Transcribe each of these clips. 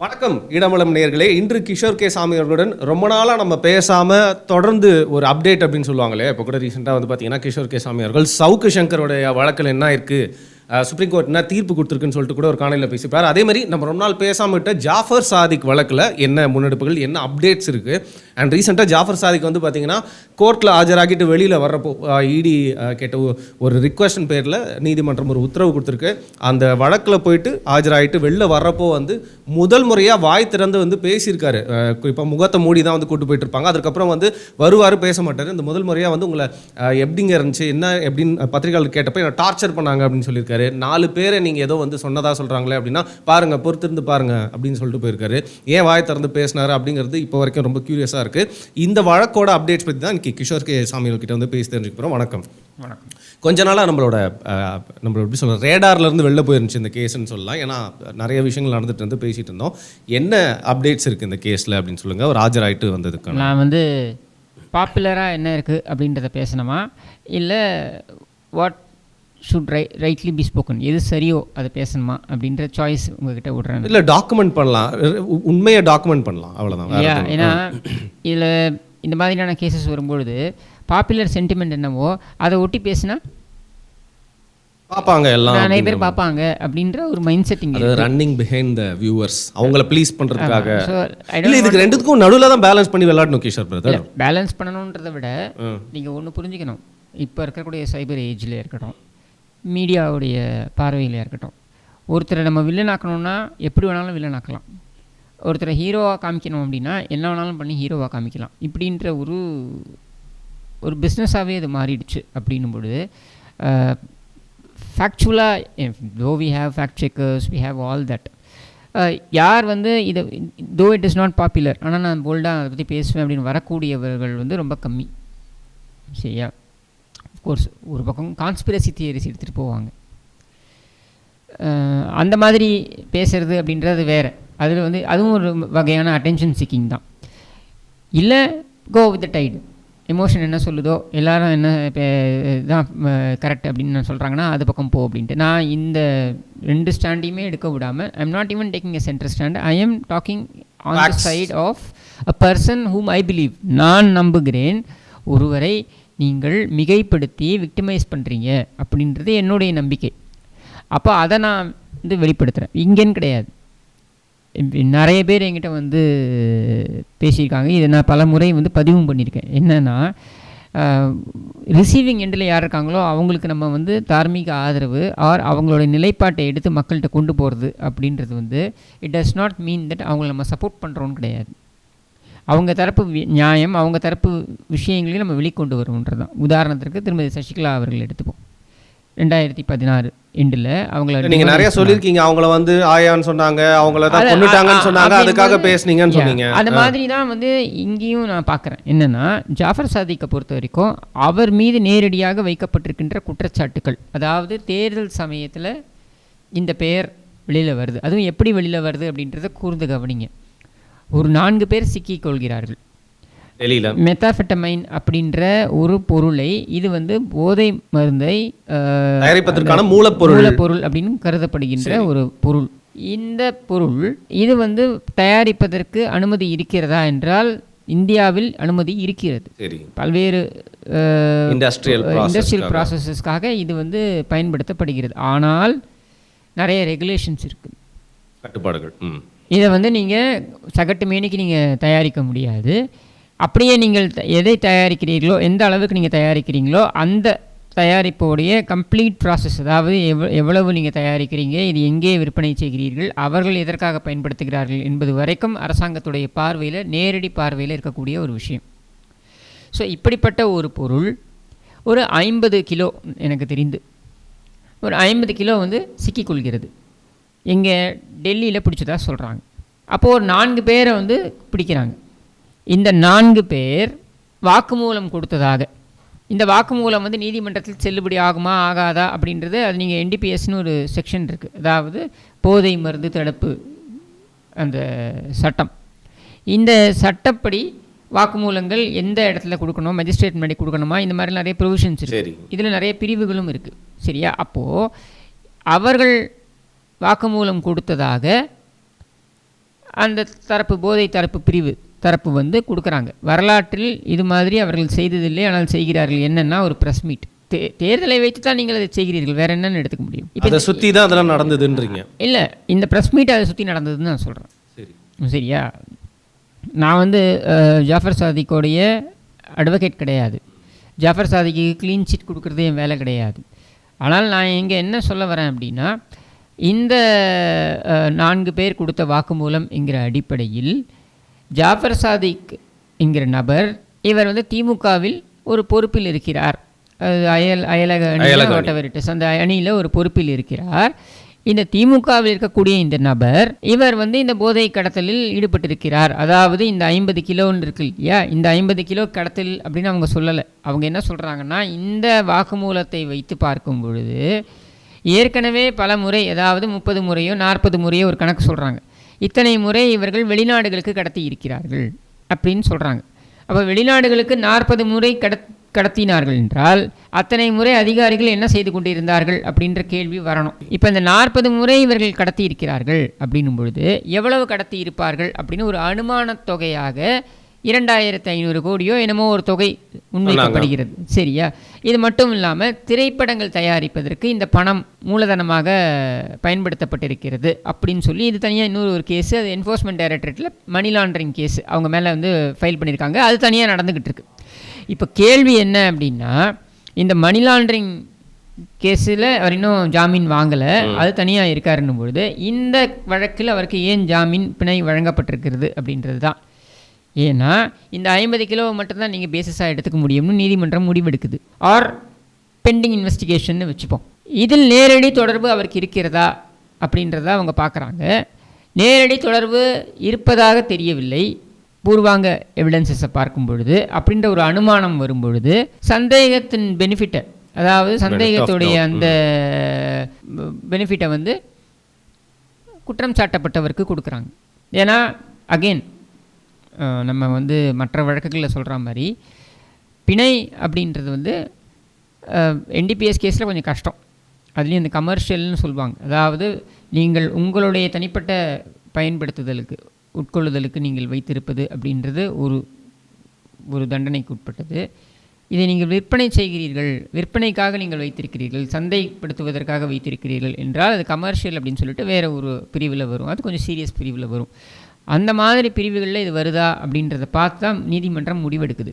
வணக்கம் இடமலம் நேர்களே இன்று கிஷோர் கே சாமி அவர்களுடன் ரொம்ப நாளாக நம்ம பேசாமல் தொடர்ந்து ஒரு அப்டேட் அப்படின்னு சொல்லுவாங்களே. இப்போ கூட ரீசெண்டாக வந்து பார்த்தீங்கன்னா கிஷோர் கே சாமி அவர்கள் சவுக்கு சங்கருடைய வழக்கில் என்ன இருக்குது சுப்ரீம் கோர்ட் என்ன தீர்ப்பு கொடுத்துருக்குன்னு சொல்லிட்டு கூட ஒரு காலையில் பேசிப்பார் அதே மாதிரி நம்ம ரொம்ப நாள் பேசாமல் விட்ட ஜாஃபர் சாதிக் வழக்கில் என்ன முன்னெடுப்புகள் என்ன அப்டேட்ஸ் இருக்குது அண்ட் ரீசெண்டாக ஜாஃபர் சாதிக் வந்து பார்த்தீங்கன்னா கோர்ட்டில் ஆஜராகிட்டு வெளியில் வர்றப்போ இடி கேட்ட ஒரு ரிக்வஸ்டின் பேரில் நீதிமன்றம் ஒரு உத்தரவு கொடுத்துருக்கு. அந்த வழக்கில் போயிட்டு ஆஜராகிட்டு வெளில வர்றப்போ வந்து முதல் முறையாக வாய் திறந்து வந்து பேசியிருக்காரு. இப்போ முகத்தை மூடி தான் வந்து கூட்டு போயிட்டு இருப்பாங்க அதுக்கப்புறம் வந்து வருவார் பேச மாட்டார். இந்த முதல் முறையாக வந்து உங்களை எப்படிங்க இருந்துச்சு? என்ன எப்படின்னு பத்திரிகையாளர் கேட்டப்போ என்ன டார்ச்சர் பண்ணாங்க அப்படின்னு சொல்லியிருக்காரு. நாலு பேரை நீங்கள் ஏதோ வந்து சொன்னதாக சொல்கிறாங்களே அப்படின்னா பாருங்கள் பொறுத்திருந்து பாருங்க அப்படின்னு சொல்லிட்டு போயிருக்காரு. ஏன் வாய் திறந்து பேசினார் அப்படிங்கிறது இப்போ வரைக்கும் ரொம்ப க்யூரியஸாக இருக்குது இந்த வழக்கோட அப்டேட்ஸ் பற்றி தான் இன்னைக்கு கிஷோர் கே சாமிகள் கிட்ட வந்து பேசி தெரிஞ்சுக்க போகிறோம் வணக்கம். வணக்கம். கொஞ்ச நாளாக நம்மளோட நம்மளோட எப்படி சொல்ற ரேடார்ல இருந்து வெளில போயிருந்துச்சு இந்த கேஸ்ன்னு சொல்லலாம். ஏன்னா நிறைய விஷயங்கள் நடந்துட்டு இருந்து பேசிட்டு இருந்தோம். என்ன அப்டேட்ஸ் இருக்கு இந்த கேஸ்ல அப்படின்னு சொல்லுங்க. ஒரு ஆஜராயிட்டு வந்ததுக்கான. நான் வந்து பாப்புலராக என்ன இருக்குது அப்படின்றத பேசணுமா? இல்லை வாட் ஷுட் ரை ரைட்லி பி ஸ்போக்கன் எது சரியோ அதை பேசணுமா அப்படின்ற சாய்ஸ் உங்ககிட்ட விட்றேன் இல்ல டாக்குமெண்ட் பண்ணலாம். உண்மையை டாக்குமெண்ட் பண்ணலாம். எதுவும் ஏன்னா இதில் இந்த மாதிரியான கேசஸ் வரும்பொழுது பாப்புலர் சென்டிமெண்ட் என்னவோ அதை ஒட்டி பேசினா பார்ப்பாங்க எல்லாம் நிறைய பேர். பார்ப்பாங்க அப்படின்ற ஒரு mind setting running behind the viewers அவங்கள ப்ளீஸ் பண்றதுக்காக. இல்ல இதுக்கு ரெண்டுத்துக்கும் நடுவுல தான் பேலன்ஸ் பண்ணி விளையாடணும் கிஷோர் பிரதர் பேலன்ஸ் பண்ணணுன்றதை விட நீங்கள் ஒன்று புரிஞ்சுக்கணும். இப்போ இருக்கக்கூடிய சைபர் ஏஜில் இருக்கட்டும். மீடியாவுடைய பார்வையில் இருக்கட்டும். ஒருத்தரை நம்ம வில்லனாக்கணும்னா எப்படி வேணாலும் வில்லனாக்கலாம். ஒருத்தரை ஹீரோவாக காமிக்கணும் அப்படின்னா என்ன வேணாலும் பண்ணி ஹீரோவாக காமிக்கலாம். இப்படின்ற ஒரு ஒரு பிஸ்னஸாகவே இது மாறிடுச்சு அப்படின்னும் பொழுது ஃபேக்சுவலாக though we have fact checkers we have all that யார் வந்து இதை though it is not popular ஆனால் நான் போல்டாக அதை பற்றி பேசுவேன் அப்படின்னு வரக்கூடியவர்கள் வந்து ரொம்ப கம்மி. சரியா? கோர்ஸ் ஒரு பக்கம் கான்ஸ்பிரசி தியரிஸ் எடுத்துகிட்டு போவாங்க. அந்த மாதிரி பேசுறது அப்படின்றது வேறு. அதில் வந்து அதுவும் ஒரு வகையான அட்டென்ஷன் சீக்கிங் தான். இல்லை go with the tide emotion என்ன சொல்லுதோ எல்லாரும் என்ன தான் கரெக்ட் அப்படின்னு சொல்கிறாங்கன்னா அது பக்கம் போ அப்படின்ட்டு. நான் இந்த ரெண்டு ஸ்டாண்டையுமே எடுக்க விடாமல் I am not even taking a centre stand I am talking on the. Side of a person whom I believe நான் நம்புகிறேன் ஒருவரை நீங்கள் மிகைப்படுத்தி விக்டிமைஸ் பண்ணுறீங்க அப்படின்றது என்னுடைய நம்பிக்கை. அப்போ அதை நான் வந்து வெளிப்படுத்துகிறேன் இங்கேன்னு கிடையாது. நிறைய பேர் என்கிட்ட வந்து பேசியிருக்காங்க. இதை நான் பல முறை வந்து பதிவும் பண்ணியிருக்கேன். என்னென்னா ரிசீவிங் எண்டில் யார் இருக்காங்களோ அவங்களுக்கு நம்ம வந்து தார்மீக ஆதரவு ஆர் அவங்களோட நிலைப்பாட்டை எடுத்து மக்கள்கிட்ட கொண்டு போகிறது அப்படின்றது வந்து it does not mean that அவங்கள நம்ம சப்போர்ட் பண்ணுறோன்னு கிடையாது. அவங்க தரப்பு நியாயம் அவங்க தரப்பு விஷயங்களையும் நம்ம வெளிக்கொண்டு வருவோன்றது தான் உதாரணத்திற்கு திருமதி சசிகலா அவர்கள் எடுத்துப்போம். ரெண்டாயிரத்தி பதினாறு எண்டில் அவங்கள நீங்க நிறைய சொல்லியிருக்கீங்க. அவங்கள வந்து ஆயான்னு சொன்னாங்க அவங்கள தான் கொண்டுட்டாங்கன்னு சொன்னாங்க. அதுக்காக பேசுனீங்கன்னு. சொன்னீங்க. அந்த மாதிரி தான் வந்து இங்கேயும் நான் பார்க்குறேன். என்னன்னா ஜாஃபர் சாதிக்கை பொறுத்த வரைக்கும் அவர் மீது நேரடியாக வைக்கப்பட்டிருக்கின்ற குற்றச்சாட்டுகள் அதாவது தேர்தல் சமயத்தில் இந்த பெயர் வெளியில் வருது. அதுவும் எப்படி வெளியில் வருது அப்படின்றத கூர்ந்து கவனிங்க. ஒரு நான்கு பேர் சிக்கிக் கொள்கிறார்கள் டெல்லியில மெத்தாஃபெட்டமைன் அப்படின்ற ஒரு பொருளை இது வந்து போதை மருந்தை தயாரிப்பதற்கான மூலப்பொருள். மூலப்பொருள் அப்படின்னு கருதப்படுகின்ற ஒரு பொருள். இந்த பொருள் இது வந்து தயாரிப்பதற்கு அனுமதி இருக்கிறதா என்றால் இந்தியாவில் அனுமதி இருக்கிறது. பல்வேறு இண்டஸ்ட்ரியல் க்காக. ப்ராசஸஸ்க்காக இது வந்து பயன்படுத்தப்படுகிறது. ஆனால் நிறைய ரெகுலேஷன்ஸ் இருக்குது கட்டுப்பாடுகள். இதை வந்து நீங்கள் சகட்டு மேனிக்கு நீங்கள் தயாரிக்க முடியாது. அப்படியே நீங்கள் எதை தயாரிக்கிறீர்களோ எந்த அளவுக்கு நீங்கள் தயாரிக்கிறீங்களோ அந்த தயாரிப்போடைய கம்ப்ளீட் ப்ராசஸ் அதாவது எவ் எவ்வளவு நீங்கள் தயாரிக்கிறீங்க இது எங்கே விற்பனை செய்கிறீர்கள் அவர்கள் எதற்காக பயன்படுத்துகிறார்கள் என்பது வரைக்கும் அரசாங்கத்துடைய பார்வையில் நேரடி பார்வையில் இருக்கக்கூடிய ஒரு விஷயம். ஸோ இப்படிப்பட்ட ஒரு பொருள் ஒரு ஐம்பது கிலோ எனக்கு தெரிந்து ஒரு ஐம்பது கிலோ வந்து சிக்கிக்கொள்கிறது இங்கே டெல்லியில் பிடிச்சதா சொல்கிறாங்க அப்போது ஒரு நான்கு பேரை வந்து பிடிக்கிறாங்க. இந்த நான்கு பேர் வாக்குமூலம் கொடுத்ததாக. இந்த வாக்குமூலம் வந்து நீதிமன்றத்தில் செல்லுபடி ஆகுமா ஆகாதா அப்படின்றது அது நீங்கள் என்டிபிஎஸ்னு ஒரு செக்ஷன் இருக்குது அதாவது போதை மருந்து தடுப்பு அந்த சட்டம். இந்த சட்டப்படி வாக்குமூலங்கள் எந்த இடத்துல கொடுக்கணும் மேஜிஸ்ட்ரேட் முன்னாடி கொடுக்கணுமா இந்த மாதிரி நிறைய ப்ரொவிஷன்ஸ். இருக்குது இதில் நிறைய பிரிவுகளும் இருக்குது சரியா? அப்போது அவர்கள் வாக்குமூலம் கொடுத்ததாக அந்த தரப்பு போதை தரப்பு பிரிவு தரப்பு வந்து கொடுக்குறாங்க. வரலாற்றில் இது மாதிரி அவர்கள் செய்ததில்லை ஆனால் செய்கிறார்கள். என்னன்னா ஒரு ப்ரெஸ் மீட் தே தேர்தலை வைத்து தான் நீங்கள் அதை செய்கிறீர்கள். வேற என்னன்னு எடுத்துக்க முடியும். இப்போ சுற்றி தான் அதெல்லாம் நடந்ததுன்றீங்க. இல்லை இந்த ப்ரெஸ் மீட் அதை சுற்றி நடந்ததுன்னு நான் சொல்கிறேன் சரி. சரியா? நான் வந்து ஜாஃபர் சாதிக்கோடைய அட்வொகேட் கிடையாது. ஜாஃபர் சாதிக்கு க்ளீன் சிட் கொடுக்குறது என் வேலை கிடையாது. ஆனால் நான் இங்கே என்ன சொல்ல வரேன் அப்படின்னா இந்த நான்கு பேர் கொடுத்த வாக்குமூலம் என்கிற அடிப்படையில் ஜாஃபர் சாதிக் என்கிற நபர் இவர் வந்து திமுகவில் ஒரு பொறுப்பில் இருக்கிறார். அது அயல் அயலக அணியில் அந்த அணியில் ஒரு பொறுப்பில் இருக்கிறார். இந்த திமுகவில் இருக்கக்கூடிய இந்த நபர் இவர் வந்து இந்த போதை கடத்தலில் ஈடுபட்டிருக்கிறார். அதாவது இந்த ஐம்பது கிலோன்னு இருக்கு இல்லையா? இந்த ஐம்பது கிலோ கடத்தல் அப்படின்னு அவங்க சொல்லலை. அவங்க என்ன சொல்கிறாங்கன்னா இந்த வாக்குமூலத்தை வைத்து பார்க்கும் பொழுது ஏற்கனவே பல முறை அதாவது முப்பது முறையோ நாற்பது முறையோ ஒரு கணக்கு சொல்கிறாங்க இத்தனை முறை இவர்கள் வெளிநாடுகளுக்கு கடத்தி இருக்கிறார்கள் அப்படின்னு சொல்கிறாங்க அப்போ வெளிநாடுகளுக்கு நாற்பது முறை கடத் கடத்தினார்கள் என்றால் அத்தனை முறை அதிகாரிகள் என்ன செய்து கொண்டிருந்தார்கள் அப்படின்ற கேள்வி வரணும். இப்போ இந்த நாற்பது முறை இவர்கள் கடத்தி இருக்கிறார்கள் அப்படின்னும் பொழுது எவ்வளவு கடத்தி இருப்பார்கள் அப்படின்னு ஒரு அனுமானத் தொகையாக இரண்டாயிரத்து ஐநூறு கோடியோ என்னமோ ஒரு தொகை முன்வைக்கப்படுகிறது சரியா? இது மட்டும் இல்லாமல் திரைப்படங்கள் தயாரிப்பதற்கு இந்த பணம் மூலதனமாக பயன்படுத்தப்பட்டிருக்கிறது அப்படின்னு சொல்லி இது தனியாக இன்னொரு ஒரு கேஸ் அது என்ஃபோர்ஸ்மெண்ட் டைரக்டரேட்டில் மணி லாண்டரிங் கேஸ் அவங்க மேலே வந்து ஃபைல் பண்ணியிருக்காங்க அது தனியாக நடந்துக்கிட்டு இருக்கு. இப்போ கேள்வி என்ன அப்படின்னா இந்த மணி லாண்டரிங் கேஸில் அவர் இன்னும் ஜாமீன் வாங்கலை. அது தனியாக இருக்காருன்னும் பொழுது இந்த வழக்கில் அவருக்கு ஏன் ஜாமீன் பிணை வழங்கப்பட்டிருக்கிறது அப்படின்றது தான் ஏன்னா இந்த ஐம்பது கிலோவை மட்டும்தான் நீங்கள் பேசிஸாக எடுத்துக்க முடியும்னு நீதிமன்றம் முடிவெடுக்குது. ஆர் பெண்டிங் இன்வெஸ்டிகேஷன்னு வச்சுப்போம். இதில் நேரடி தொடர்பு அவருக்கு இருக்கிறதா அப்படின்றத அவங்க பார்க்குறாங்க. நேரடி தொடர்பு இருப்பதாக தெரியவில்லை. பூர்வாங்க எவிடன்சஸை பார்க்கும் பொழுது அப்படின்ற ஒரு அனுமானம் வரும் பொழுது சந்தேகத்தின் பெனிஃபிட்டை அதாவது சந்தேகத்துடைய. அந்த பெனிஃபிட்டை வந்து குற்றம் சாட்டப்பட்டவருக்கு கொடுக்குறாங்க. ஏன்னா அகெயின் நம்ம வந்து மற்ற வழக்குகளில் சொல்கிற மாதிரி பிணை அப்படின்றது வந்து என்டிபிஎஸ் கேஸில் கொஞ்சம் கஷ்டம். அதுலேயும் இந்த கமர்ஷியல்னு சொல்லுவாங்க. அதாவது நீங்கள் உங்களுடைய தனிப்பட்ட பயன்படுத்துதலுக்கு உட்கொள்ளுதலுக்கு நீங்கள் வைத்திருப்பது அப்படின்றது ஒரு ஒரு தண்டனைக்கு உட்பட்டது. இதை நீங்கள் விற்பனை செய்கிறீர்கள் விற்பனைக்காக நீங்கள் வைத்திருக்கிறீர்கள் சந்தைப்படுத்துவதற்காக வைத்திருக்கிறீர்கள் என்றால் அது கமர்ஷியல் அப்படின்னு சொல்லிட்டு வேறு ஒரு பிரிவில் வரும். அது கொஞ்சம் சீரியஸ் பிரிவில் வரும். அந்த மாதிரி பிரிவுகளில் இது வருதா அப்படின்றத பார்த்து தான் நீதிமன்றம் முடிவெடுக்குது.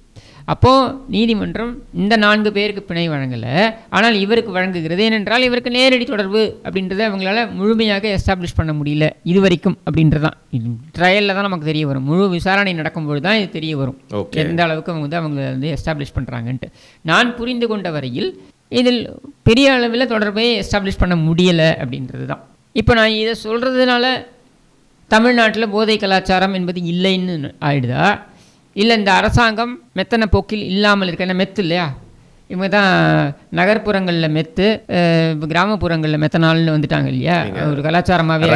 அப்போது நீதிமன்றம் இந்த நான்கு பேருக்கு பிணை வழங்கலை. ஆனால் இவருக்கு வழங்குகிறது ஏனென்றால் இவருக்கு நேரடி தொடர்பு அப்படின்றத அவங்களால முழுமையாக எஸ்டாப்ளிஷ் பண்ண முடியல இது வரைக்கும் அப்படின்றது தான் இது ட்ரையலில் தான் நமக்கு தெரிய வரும். முழு விசாரணை நடக்கும்போது தான் இது தெரிய வரும். எந்த அளவுக்கு அவங்க வந்து அவங்க வந்து எஸ்டாப்ளிஷ் பண்ணுறாங்கன்ட்டு நான் புரிந்து கொண்ட வரையில் இதில் பெரிய அளவில் தொடர்பை எஸ்டாப்ளிஷ் பண்ண முடியலை அப்படின்றது தான் இப்போ நான் இதை சொல்கிறதுனால தமிழ்நாட்டில் போதை கலாச்சாரம் என்பது இல்லைன்னு ஆயிடுதா? இல்லை இந்த அரசாங்கம் மெத்தன போக்கில் இல்லாமல் இருக்க. ஏன்னா மெத்து இல்லையா? இவங்க தான் நகர்ப்புறங்களில் மெத்து கிராமப்புறங்களில் மெத்தனால்னு வந்துட்டாங்க இல்லையா? ஒரு கலாச்சாரமாகவே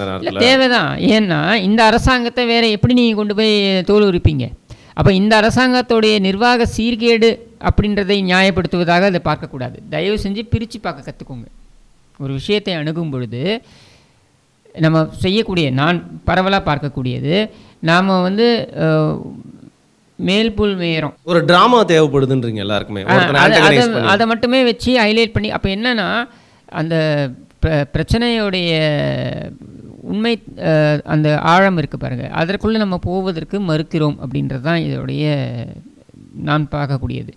நேரத்தில் தேவைதான். ஏன்னா இந்த அரசாங்கத்தை வேற எப்படி நீங்கள் கொண்டு போய் தோல் உரிப்பீங்க? அப்போ இந்த அரசாங்கத்துடைய நிர்வாக சீர்கேடு அப்படின்றதை நியாயப்படுத்துவதாக அதை பார்க்கக்கூடாது. தயவு செஞ்சு பிரித்து பார்க்க கற்றுக்கோங்க ஒரு விஷயத்தை அணுகும் பொழுது நம்ம செய்யக்கூடிய நான் பரவலாக பார்க்கக்கூடியது நாம் வந்து மேல்புல் மேயறோம் ஒரு டிராமா தேவைப்படுதுன்றீங்க எல்லாருக்குமே. அதை. அதை மட்டுமே வச்சு ஹைலைட் பண்ணி அப்போ என்னன்னா அந்த பிர- பிரச்சனையுடைய உண்மை அந்த ஆழம் இருக்குது பாருங்கள் அதற்குள்ளே நம்ம போவதற்கு மறுக்கிறோம் அப்படின்றது தான் இதோடைய நான் பார்க்கக்கூடியது.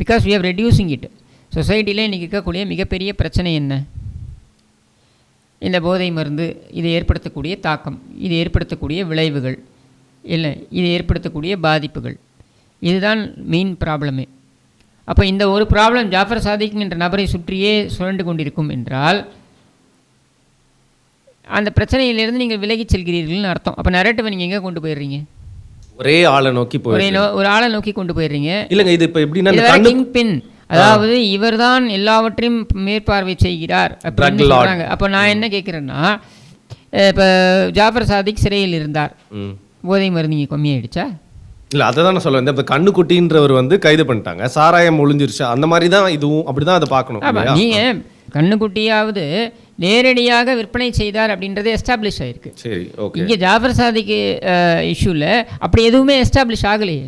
Because we are reducing it சொசைட்டியில் இன்றைக்கி இருக்கக்கூடிய மிகப்பெரிய பிரச்சனை என்ன? இந்த போதை மருந்து இது ஏற்படுத்தக்கூடிய தாக்கம் இது ஏற்படுத்தக்கூடிய விளைவுகள் இல்லை இது ஏற்படுத்தக்கூடிய பாதிப்புகள். இதுதான் மெயின் ப்ராப்ளமே அப்போ இந்த ஒரு ப்ராப்ளம் ஜாஃபர் சாதிக் என்ற நபரை சுற்றியே சுழண்டு கொண்டிருக்கும் என்றால் அந்த பிரச்சனையிலிருந்து நீங்கள் விலகிச் செல்கிறீர்கள்னு அர்த்தம். அப்போ நரேட்டிவை நீங்கள் எங்கே கொண்டு போயிடுறீங்க? ஒரே ஆளை நோக்கி போய் ஒரே ஆளை நோக்கி கொண்டு போயிடுறீங்க. இல்லைங்க இது இப்போ எப்படின்னா கிங் பின் அதாவது இவர்தான் எல்லாவற்றையும் மேற்பார்வை செய்கிறார் அப்படின்னு அப்போ நான் என்ன கேட்குறேன்னா இப்போ ஜாஃபர் சாதிக் சிறையில் இருந்தார். ம். போதை மருந்து இங்கே கம்மியாயிடுச்சா? இல்ல அதை தான் நான் சொல்ல வந்தேன். இப்போ கண்ணுக்குட்டின்றவர் வந்து கைது பண்ணிட்டாங்க. சாராயம் ஒளிஞ்சிருச்சா. அந்த மாதிரி தான் இதுவும் அப்படி தான் அதை பார்க்கணும்? நீங்கள் கண்ணுக்குட்டியாவது நேரடியாக விற்பனை செய்தார் அப்படின்றது எஸ்டாப்ளிஷ் ஆயிருக்கு. சரி ஓகே இங்கே ஜாஃபர் சாதிக்கு இஷ்யூவில் அப்படி எதுவுமே எஸ்டாப்ளிஷ் ஆகலையே.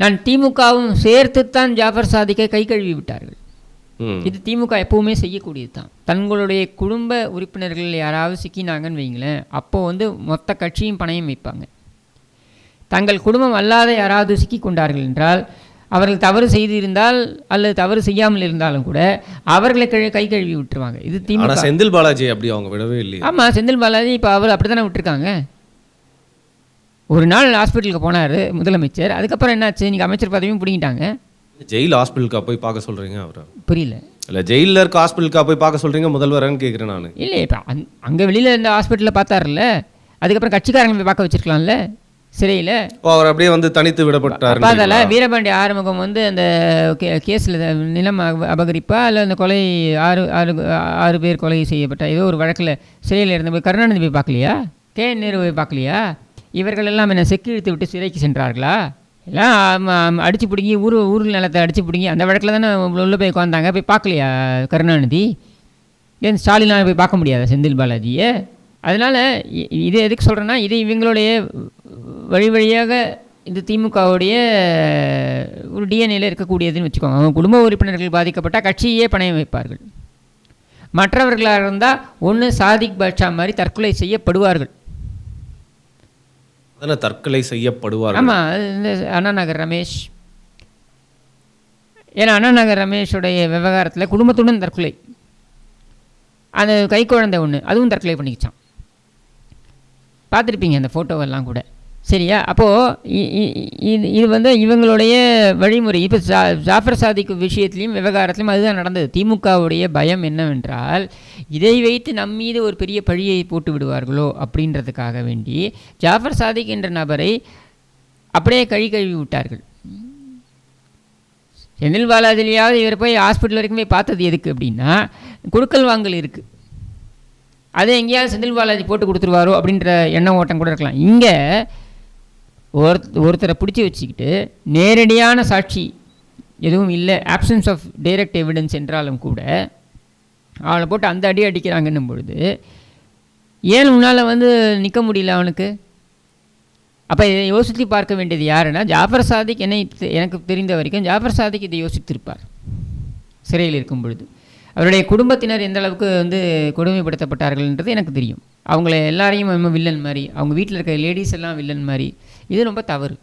நான் திமுகவும் சேர்த்து தான் ஜாஃபர் சாதிக்கை கை கழுவி விட்டார்கள். இது திமுக எப்பவுமே செய்யக்கூடியது தான். தங்களுடைய குடும்ப உறுப்பினர்கள் யாராவது சிக்கினாங்கன்னு வைங்களேன் அப்போ வந்து மொத்த கட்சியும் பணையம் வைப்பாங்க. தங்கள் குடும்பம் அல்லாத யாராவது சிக்கி கொண்டார்கள் என்றால் அவர்கள் தவறு செய்திருந்தால் அல்லது தவறு செய்யாமல் இருந்தாலும் கூட அவர்களை கை கழுவி விட்டுருவாங்க. இது திமுக. செந்தில் பாலாஜி அப்படி அவங்க விடவே இல்லையே. ஆமாம் செந்தில் பாலாஜி இப்போ அவர் அப்படி தானே விட்டுருக்காங்க? ஒரு நாள் ஹாஸ்பிட்டலுக்கு போனார் முதலமைச்சர். அதுக்கப்புறம் என்னாச்சு? நீங்கள் அமைச்சர் பதவியும் பிடிங்கிட்டாங்க. ஜெயில் ஹாஸ்பிட்டலுக்கா போய் பார்க்க சொல்றீங்க அவரை? புரியல. இல்ல ஜெயில்ல இருக்க ஹாஸ்பிட்டலுக்கா போய் பார்க்க சொல்றீங்க? முதல்வரன்னு கேக்குறேன் நான். இல்லை இப்போ அங் அங்கே வெளியில் இருந்த ஹாஸ்பிட்டலில் பார்த்தாருல்ல? அதுக்கப்புறம் கட்சிக்காரங்க போய் பார்க்க வச்சிருக்கலாம்ல? சிறையில்? ஓ அவர் அப்படியே வந்து தனித்து விடப்பட்டார் பார்த்தால வீரபாண்டி ஆறுமுகம் வந்து அந்த கேஸில் நிலம் அப- அபகரிப்பா? இல்லை அந்த கொலை ஆறு ஆறு ஆறு பேர் கொலை செய்யப்பட்ட ஏதோ ஒரு வழக்கில் சிறையில் இருந்த போய் கருணாநிதி போய் பார்க்கலையா? கே நேரு போய் பார்க்கலையா? இவர்கள் எல்லாம் என்ன செக்கு இழுத்து விட்டு சிறைக்கு சென்றார்களா? எல்லாம் அடித்து பிடுங்கி ஊர் ஊர் நிலத்தை அடித்து பிடுங்கி அந்த வழக்கில் தானே உள்ளே போய் உட்காந்தாங்க போய் பார்க்கலையா கருணாநிதி? ஏன் ஸ்டாலினால் போய் பார்க்க முடியாதா செந்தில் பாலாஜியை? அதனால் இது எதுக்கு சொல்கிறேன்னா இது இவங்களுடைய வழி வழியாக இந்த திமுகவுடைய ஒரு டிஎன்ஏல இருக்கக்கூடியதுன்னு வச்சுக்கோங்க. அவங்க குடும்ப உறுப்பினர்கள் பாதிக்கப்பட்டால் கட்சியே பணையம் வைப்பார்கள். மற்றவர்களாக இருந்தால் ஒன்று சாதிக் பாட்ஷா மாதிரி தற்கொலை செய்யப்படுவார்கள். அதனால தற்கொலை செய்யப்படுவார் ஆமாம் இந்த அண்ணாநகர் ரமேஷ். ஏன்னா அண்ணாநகர் ரமேஷுடைய விவகாரத்தில் குடும்பத்துடன் தற்கொலை. அந்த கை குழந்தை ஒன்று அதுவும் தற்கொலை பண்ணிக்கிச்சான் பார்த்துருப்பீங்க அந்த ஃபோட்டோவெல்லாம் கூட. சரியா? அப்போது இது வந்து இவங்களுடைய வழிமுறை. இப்போ ஜா ஜாஃபர் சாதிக்கு விஷயத்துலையும் விவகாரத்துலையும் அதுதான் நடந்தது. திமுகவுடைய பயம் என்னவென்றால் இதை வைத்து நம் மீது ஒரு பெரிய பழியை போட்டு விடுவார்களோ அப்படின்றதுக்காக வேண்டி ஜாஃபர் சாதிக் என்ற நபரை அப்படியே கழி கழுவி விட்டார்கள். செந்தில் பாலாஜிலையாவது இவர் போய் ஹாஸ்பிட்டல் வரைக்கும் போய் பார்த்தது எதுக்கு அப்படின்னா குடுக்கல் வாங்கல் இருக்குது அதை எங்கேயாவது செந்தில் பாலாஜி போட்டு கொடுத்துருவாரோ அப்படின்ற எண்ண ஓட்டம் கூட இருக்கலாம். இங்கே ஒருத் ஒருத்தரை பிடிச்சி வச்சுக்கிட்டு நேரடியான சாட்சி எதுவும் இல்லை. ஆப்சன்ஸ் ஆஃப் டைரக்ட் எவிடன்ஸ் என்றாலும் கூட அவளை போட்டு அந்த அடி அடிக்கிறாங்கன்னும் பொழுது ஏன் உன்னால் வந்து நிற்க முடியல அவனுக்கு? அப்போ இதை யோசித்து பார்க்க வேண்டியது யாருன்னா ஜாஃபர் சாதிக் என்னை தெ- எனக்கு தெரிந்த வரைக்கும் ஜாஃபர் சாதிக் இதை யோசித்திருப்பார் சிறையில் இருக்கும் பொழுது. அவருடைய குடும்பத்தினர் எந்த அளவுக்கு வந்து கொடுமைப்படுத்தப்பட்டார்கள்ன்றது எனக்கு தெரியும். அவங்கள எல்லாரையும் வில்லன் மாதிரி அவங்க வீட்டில் இருக்க லேடிஸ் எல்லாம் வில்லன் மாதிரி இது ரொம்ப தவறு.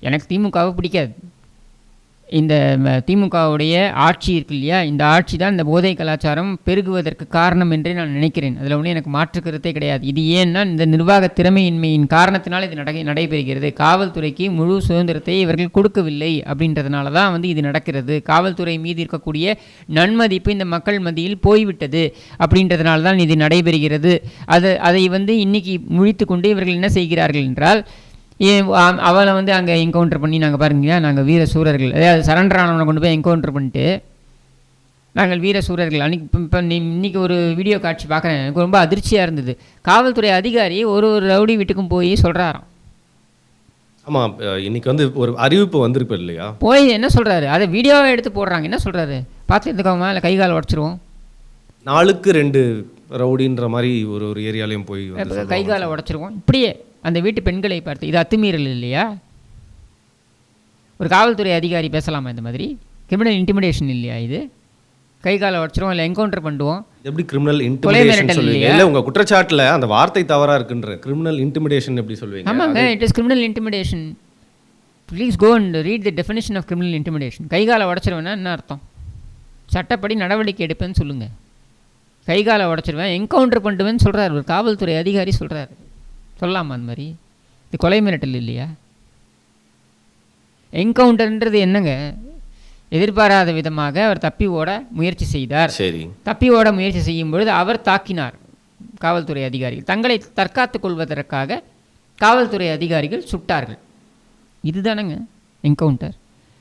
எனக்கு திமுகவை பிடிக்காது. இந்த திமுகவுடைய ஆட்சி இருக்கு இல்லையா? இந்த ஆட்சி தான் இந்த போதை கலாச்சாரம் பெருகுவதற்கு காரணம் என்றே நான் நினைக்கிறேன். அதில் ஒன்றும் எனக்கு மாற்று கருத்தே கிடையாது. இது ஏன்னா இந்த நிர்வாக திறமையின்மையின் காரணத்தினால் இது நடை நடைபெறுகிறது. காவல்துறைக்கு முழு சுதந்திரத்தை இவர்கள் கொடுக்கவில்லை அப்படின்றதுனால தான் வந்து இது நடக்கிறது. காவல்துறை மீது இருக்கக்கூடிய நன்மதிப்பு இந்த மக்கள் மத்தியில் போய்விட்டது அப்படின்றதுனால தான் இது நடைபெறுகிறது. அது அதை வந்து இன்னைக்கு முழித்து கொண்டு இவர்கள் என்ன செய்கிறார்கள் என்றால் ஏன் அவளை வந்து அங்கே என்கவுண்டர் பண்ணி நாங்கள் பாருங்க நாங்கள் வீர சூரர்கள். அதாவது சரண்டர் ஆனவனை கொண்டு போய் என்கவுண்டர் பண்ணிட்டு நாங்கள் வீர சூரர்கள். அன்னைக்கு இப்போ நீ இன்னைக்கு ஒரு வீடியோ காட்சி பார்க்குறேன் எனக்கு ரொம்ப அதிர்ச்சியாக இருந்தது. காவல்துறை அதிகாரி ஒரு ஒரு ரவுடி வீட்டுக்கும் போய் சொல்கிறாராம் ஆமா அஹ், இன்னைக்கு வந்து ஒரு அறிவிப்பு வந்திருக்கு இல்லையா? போய் என்ன சொல்கிறாரு அதை வீடியோவை எடுத்து போடுறாங்க. என்ன சொல்கிறாரு பார்த்து எடுத்துக்கோமா இல்லை கை கால் உடச்சிருவோம். நாளுக்கு ரெண்டு ரவுடின்ற மாதிரி ஒரு ஒரு ஏரியாலையும் போய் கை. காலை உடச்சிருவோம். இப்படியே. அந்த வீட்டு பெண்களை பார்த்து இது அத்துமீறல் இல்லையா? ஒரு காவல்துறை அதிகாரி பேசலாமா இந்த மாதிரி? கிரிமினல் இன்டிமிடேஷன் இல்லையா இது? கை காலை உடச்சிருவோம் இல்லை என்கவுண்டர் பண்ணுவோம். எப்படி கிரிமினல் இன்டிமிடேஷன் சொல்லுவீங்க? இல்ல உங்க குற்றச்சாட்டுல அந்த வார்த்தை தவறா இருக்குன்ற கிரிமினல் இன்டிமிடேஷன் எப்படி சொல்லுவீங்க? ஆமாங்க it is criminal intimidation please go and read the definition of criminal intimidation கை காலை உடச்சிருவேன்னா என்ன அர்த்தம்? சட்டப்படி நடவடிக்கை எடுப்பேன்னு சொல்லுங்கள் கை காலை உடச்சிருவேன் என்கவுண்டர் பண்ணுவேன்னு சொல்கிறார் ஒரு காவல்துறை அதிகாரி சொல்கிறாரு சொல்லலாமா அந்த மாதிரி? இது கொலை மிரட்டல் இல்லையா? என்கவுண்டர்ன்றது என்னங்க? எதிர்பாராத விதமாக அவர் தப்பி ஓட முயற்சி செய்தார். சரி. தப்பி ஓட முயற்சி செய்யும் பொழுது அவர் தாக்கினார் காவல்துறை அதிகாரிகள். தங்களை தற்காத்துக் கொள்வதற்காக காவல்துறை அதிகாரிகள் சுட்டார்கள். இதுதானங்க என்கவுண்டர்.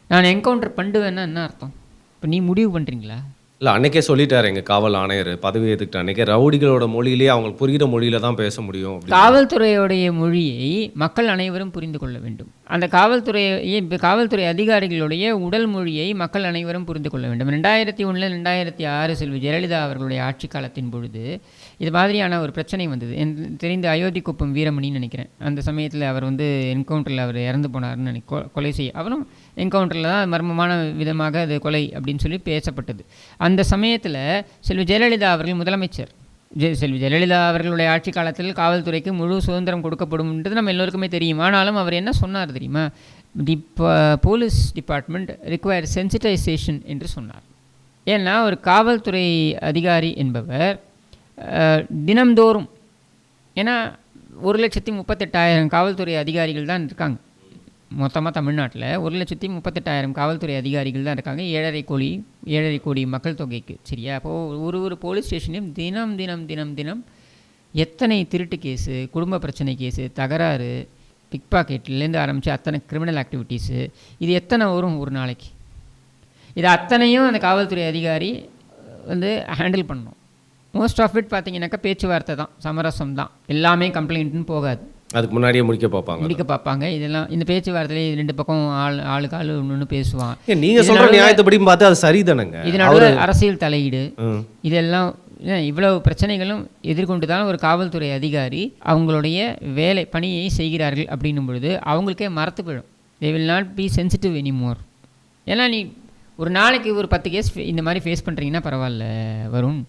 நான் என்கவுண்டர் பண்ணுவேன்னா என்ன அர்த்தம்? இப்போ நீ முடிவு பண்ணுறீங்களா இல்லை அன்னைக்கே சொல்லிட்டாரு எங்கள் காவல் ஆணையர் பதவி ஏற்றுக்கிட்ட அன்னைக்கே. ரவுடிகளோட மொழியிலே அவங்களுக்கு புரிகிற மொழியில தான் பேச முடியும் அப்படின்னு. காவல்துறையுடைய மொழியை மக்கள் அனைவரும் புரிந்து கொள்ள வேண்டும். அந்த காவல்துறையை இப்ப காவல்துறை அதிகாரிகளுடைய உடல் மொழியை மக்கள் அனைவரும் புரிந்து கொள்ள வேண்டும். ரெண்டாயிரத்தி ஒன்றில் ரெண்டாயிரத்தி ஆறு செல்வி ஜெயலலிதா அவர்களுடைய ஆட்சி காலத்தின் பொழுது இது மாதிரியான ஒரு பிரச்சனை வந்தது. எனக்கு தெரிந்த அயோத்தி குப்பம் வீரமணின்னு நினைக்கிறேன். அந்த சமயத்தில் அவர் வந்து என்கவுண்டரில் அவர் இறந்து போனார்னு நினை கொ- கொலை செய்ய அவரும் என்கவுண்டரில் தான் மர்மமான விதமாக அது கொலை அப்படின்னு சொல்லி பேசப்பட்டது. அந்த சமயத்தில் செல்வி ஜெயலலிதா அவர்கள் முதலமைச்சர். ஜெ- செல்வி ஜெயலலிதா அவர்களுடைய ஆட்சி காலத்தில் காவல்துறைக்கு முழு சுதந்திரம் கொடுக்கப்படும்ன்றது நம்ம எல்லோருக்குமே தெரியும். ஆனாலும் அவர் என்ன சொன்னார் தெரியுமா? The police department require sensitization என்று சொன்னார். ஏன்னா ஒரு காவல்துறை அதிகாரி என்பவர் தினந்தோறும் தினம்தோறும் ஏன்னா ஒரு லட்சத்தி முப்பத்தெட்டாயிரம் காவல்துறை அதிகாரிகள் தான் இருக்காங்க. மொத்தமாக தமிழ்நாட்டில் ஒரு லட்சத்தி முப்பத்தெட்டாயிரம் காவல்துறை அதிகாரிகள் தான் இருக்காங்க. ஏழரை கோடி ஏழரை கோடி மக்கள் தொகைக்கு சரியா? அப்போது ஒரு ஒரு போலீஸ் ஸ்டேஷன்லையும் தினம் தினம் தினம் தினம் எத்தனை திருட்டு கேஸு குடும்ப பிரச்சனை கேஸு தகராறு பிக் பாக்கெட்லேருந்து ஆரம்பித்து அத்தனை கிரிமினல் ஆக்டிவிட்டீஸு இது எத்தனை வரும் ஒரு நாளைக்கு? இது அத்தனையும் அந்த காவல்துறை அதிகாரி வந்து ஹேண்டில் பண்ணணும். மோஸ்ட் ஆஃப் இட் பார்த்தீங்கன்னாக்கா பேச்சுவார்த்தை தான் சமரசம் தான். எல்லாமே கம்ப்ளைண்ட்னு போகாது. அதுக்கு முன்னாடியே முடிக்க பார்ப்பாங்க. முடிக்க பார்ப்பாங்க. இதெல்லாம் இந்த பேச்சுவார்த்தையில ரெண்டு பக்கம் ஆள் ஆளுக்கு ஆள் ஒன்று பேசுவான். ஏன் நீங்க சொல்ற நியாயத்தைப்படி பார்த்து அது சரிதானங்க? இதனால அரசியல் தலையீடு. இதெல்லாம் இவ்வளவு பிரச்சனைகளும் எதிர்கொண்டு தான் ஒரு காவல்துறை அதிகாரி அவங்களுடைய வேலை பணியை செய்கிறார்கள் அப்படின்னும் பொழுது அவங்களுக்கே மறத்து போயிடும். They will not be sensitive anymore ஏன்னா நீ ஒரு நாளைக்கு ஒரு பத்து கேஸ் இந்த மாதிரி ஃபேஸ் பண்ணுறீங்கன்னா பரவாயில்ல வருண்.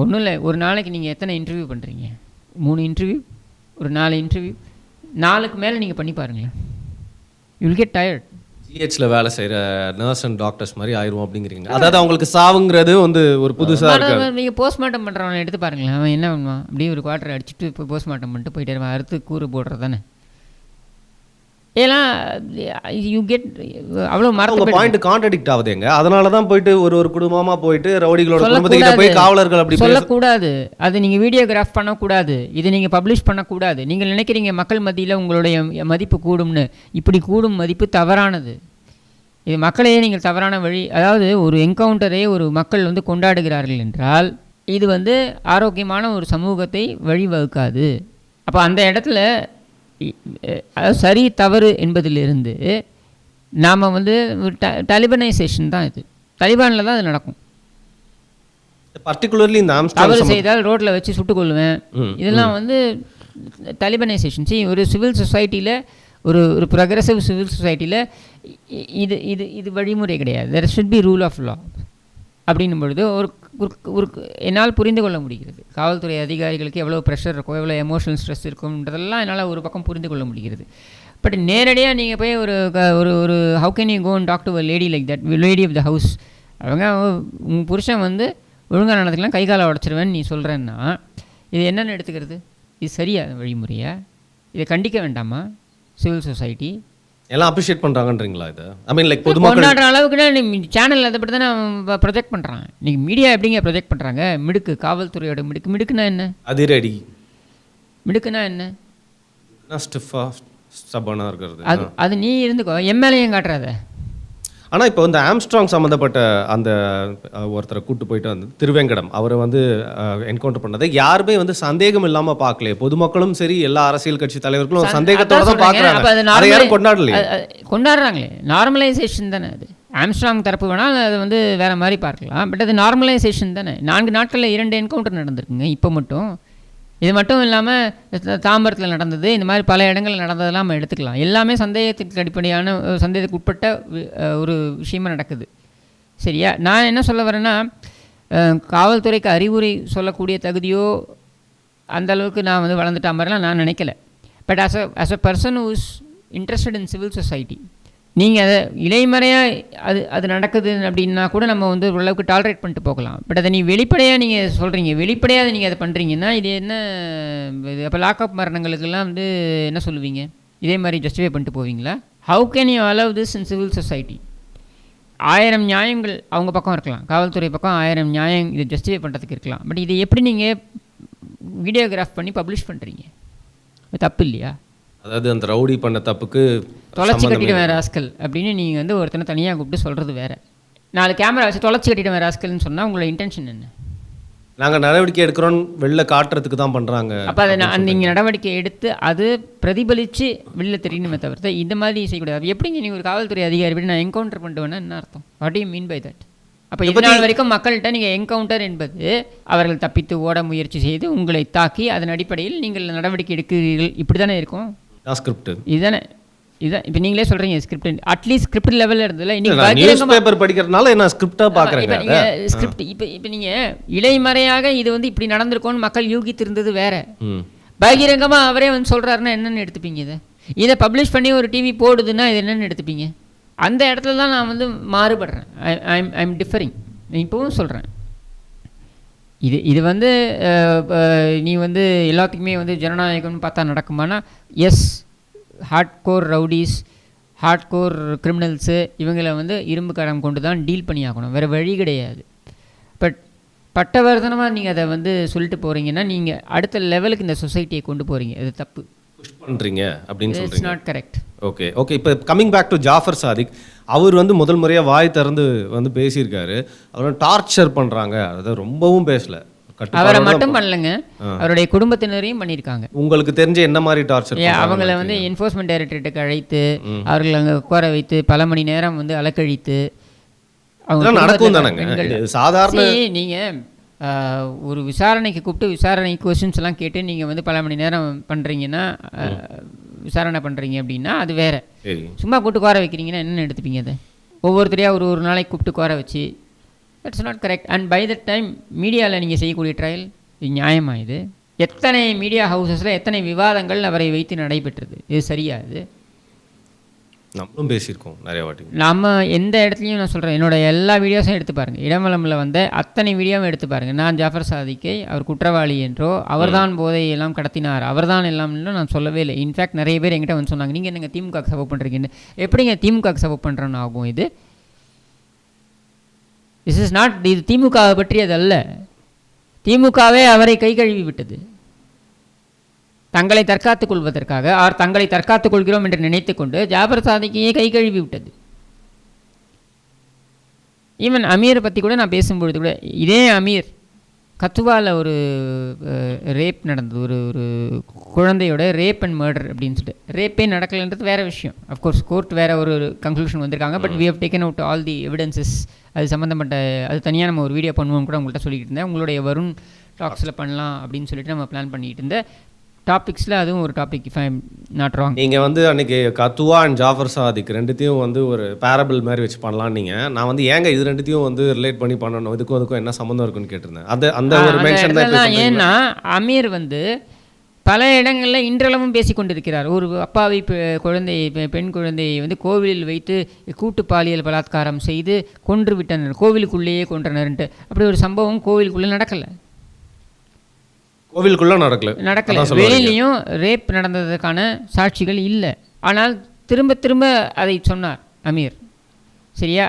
ஒன்றும் இல்லை ஒரு நாளைக்கு நீங்கள் எத்தனை இன்டர்வியூ பண்ணுறீங்க மூணு இன்டர்வியூ ஒரு நாலு இன்டர்வியூ நாலுக்கு மேலே நீங்கள் பண்ணி பாருங்களேன். யூல் கெட் டயர்ட் ஜிஹெச்ல வேலை செய்யற நர்ஸ் அண்ட் டாக்டர்ஸ் மாதிரி ஆயிரும் அப்படிங்கிறீங்க அதாவது அவங்களுக்கு சாவுங்கிறது வந்து ஒரு புதுசா இருக்கு நீங்கள் போஸ்ட்மார்ட்டம் பண்ணுறவனை எடுத்து பாருங்களேன். அவன் என்ன பண்ணுவான்? அப்படியே ஒரு குவார்டர் அடிச்சுட்டு இப்போ போஸ்ட்மார்ட்டம் பண்ணிட்டு போயிட்டே அறுத்து கூறு போடுறது தானே. ஏன்னா யூ கெட் அவ்வளோ மறந்து பாயிண்ட் கான்ட்ரடிக்ட் ஆகுதுங்க. அதனால தான் போயிட்டு ஒரு ஒரு குடும்பமா போயிட்டு ரவுடிகளோட. குடும்பத்துக்கிட்ட போய் காவலர்கள் அப்படி சொல்லக்கூடாது. அது நீங்கள் வீடியோகிராஃப் பண்ணக்கூடாது. இதை நீங்கள் பப்ளிஷ் பண்ணக்கூடாது. நீங்கள் நினைக்கிறீங்க மக்கள் மத்தியில் உங்களுடைய மதிப்பு கூடும்னு. இப்படி கூடும் மதிப்பு தவறானது. இது மக்களையே நீங்கள் தவறான வழி அதாவது ஒரு என்கவுண்டரை ஒரு மக்கள் வந்து கொண்டாடுகிறார்கள் என்றால் இது வந்து ஆரோக்கியமான ஒரு சமூகத்தை வழிவகுக்காது. அப்போ அந்த இடத்துல சரி தவறு என்பதிலிருந்து நாம் வந்து ட டலிபனைசேஷன் தான் இது. தலிபானில் தான் அது நடக்கும். பர்டிகுலர்லி இந்த தவறு செய்தால் ரோட்டில் வச்சு சுட்டுக் கொள்ளுவேன் ம், இதெல்லாம் வந்து தலிபனைசேஷன். see ஒரு சிவில் சொசைட்டியில் ஒரு ஒரு ப்ரொக்ரெசிவ் சிவில் சொசைட்டியில் இது இது இது வழிமுறை கிடையாது. There should be rule of law அப்படின்னும் பொழுது ஒரு என்னால் புரிந்து கொள்ள முடிகிறது. காவல்துறை அதிகாரிகளுக்கு எவ்வளோ ப்ரெஷர் இருக்கும் எவ்வளோ எமோஷனல் ஸ்ட்ரெஸ் இருக்கும்ன்றதெல்லாம் என்னால் ஒரு பக்கம் புரிந்து கொள்ள முடிகிறது. பட் நேரடியாக நீங்கள் போய் ஒரு க- ஒரு ஒரு how can you gone talk to a lady like that lady of the house அவங்க உங்கள் புருஷன் வந்து ஒழுங்காக நடந்துக்கலாம் கை காலை உடச்சிருவேன்னு நீ சொல்கிறேன்னா இது என்னென்னு எடுத்துக்கிறது? இது சரியா வழிமுறையா? இதை கண்டிக்க வேண்டாமா? Civil society? எல்லாம் அப்ரிஷியேட் பண்றாங்கன்றீங்களா இது? ஐ மீன் லைக் பொதுமக்கள் கொண்டாடுற அளவுக்கு சேனல் அதை பற்றி தானே ப்ரொஜெக்ட் பண்ணுறான் நீங்கள் மீடியா எப்படிங்க ப்ரொஜெக்ட் பண்ணுறாங்க மிடுக்கு காவல்துறையோட மிடுக்கு. மிடுக்குனா என்ன? அதிரடி. மிடுக்குனா என்ன? ஸ்டிஃபா ஸ்டபனா இருக்கிறது. அது அது நீ இருந்துக்கோ. எம்எல்ஏயும் காட்டுறாத. ஆனா இப்போ இந்த ஆம்ஸ்ட்ராங் சம்மந்தப்பட்ட அந்த ஒருத்தரை கூட்டு போயிட்டு வந்து திருவேங்கடம் அவரை வந்து என்கவுண்டர் பண்ணதை யாருமே வந்து சந்தேகம் இல்லாம பார்க்கல பொதுமக்களும் சரி எல்லா அரசியல் கட்சி தலைவர்களும் சந்தேகத்தோட தான் பார்க்கறாங்க. யாரும் கொண்டாடலையே. கொண்டாடுறாங்களே. நார்மலைசேஷன் தானே அது. ஆம்ஸ்ட்ராங் தரப்பு வேணால் அது வந்து வேற மாதிரி பார்க்கலாம். பட் அது நார்மலைசேஷன் தானே. நான்கு நாட்களில் இரண்டு என்கவுண்டர் நடந்திருக்குங்க இப்போ மட்டும். இது மட்டும் இல்லாமல் தாம்பரத்தில் நடந்தது இந்த மாதிரி பல இடங்களில் நடந்ததெல்லாம் நம்ம எடுத்துக்கலாம். எல்லாமே சந்தேகத்திற்கு அடிப்படையான சந்தேகத்துக்கு உட்பட்ட ஒரு விஷயமாக நடக்குது. சரியா? நான் என்ன சொல்ல வரேன்னா காவல்துறைக்கு அறிவுரை சொல்லக்கூடிய தகுதியோ அந்த அளவுக்கு நான் வந்து வளர்ந்துட்டா மாதிரிலாம் நான் நினைக்கல. But as a as a person who's interested in civil society நீங்கள் அதை இலைமறையாக அது அது நடக்குது அப்படின்னா கூட நம்ம வந்து ஓரளவுக்கு டாலரேட் பண்ணிட்டு போகலாம். பட் அதை நீ வெளிப்படையாக நீங்கள் சொல்கிறீங்க வெளிப்படையாக நீங்கள் அதை பண்ணுறீங்கன்னா இது என்ன இது அப்போ லாக்அப் மரணங்களுக்கெல்லாம் வந்து என்ன சொல்லுவீங்க? இதே மாதிரி ஜஸ்டிஃபை பண்ணிட்டு போவீங்களா? How can you allow this in civil society ஆயிரம் நியாயங்கள் அவங்க பக்கம் இருக்கலாம். காவல்துறை பக்கம் ஆயிரம் நியாயம் இதை ஜஸ்டிஃபை பண்ணுறதுக்கு இருக்கலாம். பட் இதை எப்படி நீங்கள் வீடியோகிராஃப் பண்ணி பப்ளிஷ் பண்ணுறீங்க தப்பு இல்லையா? அதாவது அந்த ரவுடி பண்ண தப்புக்கு தொலைச்சி கட்டிடுவேன் ராஸ்கல் அப்படின்னு நீங்கள் வந்து ஒருத்தனை தனியாக கூப்பிட்டு சொல்கிறது வேற. நாலு கேமரா வச்சு தொலைச்சி கட்டிட்டு ராஸ்கல்னு சொன்னால் உங்களோட இன்டென்ஷன் என்ன? நாங்க நடவடிக்கை எடுக்கிறோம் வெளில காட்டுறதுக்கு தான் பண்றாங்க அப்போ அதை நான் நீங்கள் நடவடிக்கை எடுத்து அது பிரதிபலித்து வெளில தெரியணுமே தவிர்த்து இந்த மாதிரி செய்யக்கூடாது. எப்படிங்க நீங்கள் ஒரு காவல்துறை அதிகாரி நான் என்கவுண்டர் பண்ணுவேன்னா என்ன அர்த்தம்? What you mean by that அப்போ இது நாள் வரைக்கும் மக்கள்கிட்ட நீங்கள் என்கவுண்டர் என்பது அவர்கள் தப்பித்து ஓட முயற்சி செய்து உங்களை தாக்கி அதன் அடிப்படையில் நீங்கள் நடவடிக்கை எடுக்கிறீர்கள். இப்படி தானே இருக்கும்? ஸ்கிரிப்ட் இதுதானே இதுதான் இப்போ நீங்களே சொல்கிறீங்க ஸ்கிரிப்ட் அட்லீஸ்ட் ஸ்கிரிப்ட் லெவலில் இருந்ததில்ல இன்னைக்கு நியூஸ் பேப்பர் படிக்கிறதுனால என்ன ஸ்கிரிப்டா இப்போ பாக்குறேங்க. நீங்கள் ஸ்கிரிப்ட் இப்போ இப்போ நீங்கள் இலைமறையாக இது வந்து இப்படி நடந்திருக்கும்னு மக்கள் யூகித்திருந்தது வேற. ம். பகிரங்கமா அவரே வந்து சொல்றாருன்னா என்னன்னு எடுத்துப்பீங்க இதை? இதை பப்ளிஷ் பண்ணி ஒரு டிவி போடுதுன்னா இது என்னன்னு எடுத்துப்பீங்க? அந்த இடத்துல தான் நான் வந்து மாறுபடுறேன். ஐம் ஐம் டிஃபரிங் இப்போவும் சொல்கிறேன் இது இது வந்து நீ வந்து எல்லாத்துக்குமே வந்து ஜனநாயகம்னு பார்த்தா நடக்குமானா yes hardcore rowdies hardcore criminals இவங்களை வந்து இரும்பு கரம் கொண்டு தான் டீல் பண்ணி ஆகணும் வேறு வழி கிடையாது. பட் பட்டவர்தனமாக நீங்கள் அதை வந்து சொல்லிட்டு போகிறீங்கன்னா நீங்கள் அடுத்த லெவலுக்கு இந்த சொசைட்டியை கொண்டு போகிறீங்க இது தப்பு. புஷ் பண்றீங்க அப்படின்னு நாட் கரெக்ட் ஓகே ஓகே இப்போ coming back to Jafar Sadiq அவர் வந்து முதல் முறையா வாய் திறந்து வந்து பேசியிருக்காரு. அவர் டார்ச்சர் பண்றாங்க. அதாவது ரொம்பவும் பேசல. அவரை மட்டும் பண்ணலங்க. அவருடைய குடும்பத்தினரையும் பண்ணியிருக்காங்க. உங்களுக்கு தெரிஞ்ச என்ன மாதிரி டார்ச்சர் அவங்கள வந்து என்ஃபோர்ஸ்மெண்ட் டைரக்டரேட்டுக்கு அழைத்து அவர்கள் அங்கே உட்கார வைத்து பல மணி நேரம் வந்து அலக்கழித்து அவங்க நடக்கும் தானேங்க. சாதாரண See, நீங்க ஆஹ், ஒரு விசாரணைக்கு கூப்பிட்டு விசாரணை கொஸ்டின்ஸ் எல்லாம் கேட்டு நீங்க வந்து பல மணி நேரம் பண்றீங்கன்னா ஆஹ், விசாரணை பண்றீங்க அப்படின்னா அது வேற. சும்மா கூப்பிட்டு குறை வைக்கிறீங்கன்னா என்னென்னு எடுத்துப்பீங்க அதை? ஒவ்வொருத்தரையா ஒரு ஒரு நாளைக்கு கூப்பிட்டு குறை வச்சு. That's not correct and by the time மீடியாவில் நீங்கள் செய்யக்கூடிய ட்ரையல் இது நியாயமா இது? எத்தனை மீடியா ஹவுசஸில் எத்தனை விவாதங்கள் அவரை வைத்து நடைபெற்றது? இது சரியா இது? நம்மளும் பேசியிருக்கோம் நிறைய வாட்டி. நம்ம எந்த இடத்துலையும் நான் சொல்கிறேன் என்னோட எல்லா வீடியோஸும் எடுத்து பாருங்கள் இடமலமில் வந்த அத்தனை வீடியோவும் எடுத்து பாருங்கள் நான் ஜாஃபர் சாதிக்கை அவர் குற்றவாளி என்றோ அவர்தான் போதையை எல்லாம் கடத்தினார் அவர்தான் எல்லாம் நான் சொல்லவே இல்லை. இன்ஃபேக்ட் நிறைய பேர் என்கிட்ட வந்து சொன்னாங்க நீங்கள் என்னங்க திமுக சப்போர்ட் பண்ணுறீங்கன்னு எப்படிங்க திமுக சப்போர்ட் பண்ணுறேன்னு ஆகும் இது? திஸ் இஸ் நாட் இது திமுகவை பற்றியதல்ல. திமுகவே அவரை கை கழுவி விட்டது. தங்களை தற்காத்துக் கொள்வதற்காக ஆர் தங்களை தற்காத்துக் கொள்கிறோம் என்று நினைத்துக்கொண்டு ஜாபர் சாதிக்கையே கை கழுவி விட்டது. ஈவன் அமீரை பற்றி கூட நான் பேசும்பொழுது கூட இதே அமீர் கத்துவாவில் ஒரு ரேப் நடந்தது. ஒரு ஒரு குழந்தையோட ரேப் அண்ட் மர்டர் அப்படின்னு சொல்லிட்டு. ரேப்பே நடக்கலைன்றது வேறு விஷயம். அஃப்கோர்ஸ் கோர்ட் வேறு ஒரு கன்க்ளூஷன் வந்திருக்காங்க but we have taken out all the evidences அது சம்மந்தப்பட்ட அது தனியாக நம்ம ஒரு வீடியோ பண்ணுவோம் கூட உங்கள்கிட்ட சொல்லிக்கிட்டு இருந்தேன். உங்களுடைய வருண் டாக்ஸில் பண்ணலாம் அப்படின்னு சொல்லிட்டு நம்ம பிளான் பண்ணிகிட்டு இருந்தேன். டாபிக்ஸில் அதுவும் ஒரு topic if I am not wrong நீங்க வந்து அன்னைக்கு கத்துவா அண்ட் ஜாஃபர் சாதிக் ரெண்டுத்தையும் வந்து ஒரு பேரபிள் மாதிரி வச்சு பண்ணலாம் நீங்க. நான் வந்து ஏங்க இது ரெண்டுத்தையும் வந்து ரிலேட் பண்ணி பண்ணணும்? இதுக்கும் அதுக்கும் என்ன சம்பந்தம் இருக்குன்னு கேட்டிருந்தேன். அந்த அந்த ஒரு மென்ஷன் தான். ஏன்னா அமீர் வந்து பல இடங்களில் இன்றளவும் பேசிக் கொண்டிருக்கிறார். ஒரு அப்பாவி குழந்தை பெண் குழந்தையை வந்து கோவிலில் வைத்து கூட்டு பாலியல் பலாத்காரம் செய்து கொன்று விட்டனர். கோவிலுக்குள்ளேயே கொன்றனர்ன்ட்டு. அப்படி ஒரு சம்பவம் கோவிலுக்குள்ளே நடக்கலை. கோவிலுக்குள்ள நடக்கல. நடக்கலை. வெளியிலையும் ரேப் நடந்ததுக்கான சாட்சிகள் இல்லை. ஆனால் திரும்ப திரும்ப அதை சொன்னார் அமீர். சரியா?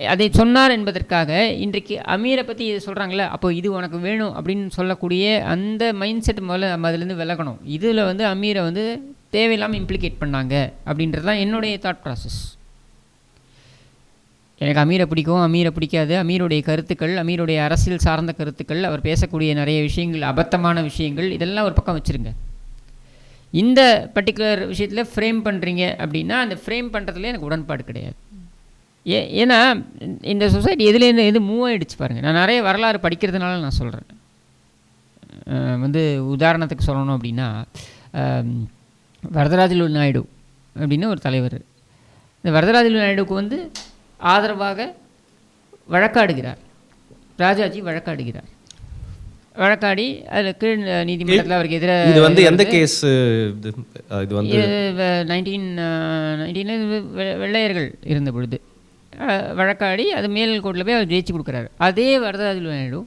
அதை சொன்னார் என்பதற்காக இன்றைக்கு அமீரை பற்றி சொல்கிறாங்களே அப்போ இது உனக்கு வேணும் அப்படின்னு சொல்லக்கூடிய அந்த மைண்ட் செட் முதல்ல நம்ம அதுலேருந்து விலகணும். இதில் வந்து அமீரை வந்து தேவையில்லாமல் இம்ப்ளிகேட் பண்ணாங்க அப்படின்றது தான் என்னுடைய தாட் ப்ராசஸ் எனக்கு அமீரை பிடிக்கும் அமீரை பிடிக்காது. அமீருடைய கருத்துக்கள் அமீருடைய அரசியல் சார்ந்த கருத்துக்கள் அவர் பேசக்கூடிய நிறைய விஷயங்கள் அபத்தமான விஷயங்கள் இதெல்லாம் ஒரு பக்கம் வச்சுருங்க. இந்த பர்டிகுலர் விஷயத்தில் ஃப்ரேம் பண்ணுறீங்க அப்படின்னா அந்த ஃப்ரேம் பண்ணுறதுல எனக்கு உடன்பாடு கிடையாது. ஏ ஏன்னா இந்த சொசைட்டி எதுலேருந்து எது மூவ் ஆகிடுச்சு பாருங்கள் நான் நிறைய வரலாறு படிக்கிறதுனால நான் சொல்கிறேன் வந்து உதாரணத்துக்கு சொல்லணும் அப்படின்னா வரதராஜலு நாயுடு அப்படின்னு ஒரு தலைவர். இந்த வரதராஜலு நாயுடுவுக்கு வந்து ஆதரவாக வழக்காடுகிறார். ராஜாஜி வழக்காடுகிறார். வழக்காடி அதில் கீழ் நீதிமன்றத்தில் அவருக்கு எதிராக இது வந்து எந்த கேஸ் இது வந்து நைன்டீன் நைன்டீனில் வெள்ளையர்கள் இருந்த பொழுது வழக்காடி அது மேல் கோர்ட்டில் போய் அவர் ஜெயிச்சு கொடுக்குறாரு. அதே வரதராஜலு நாயுடு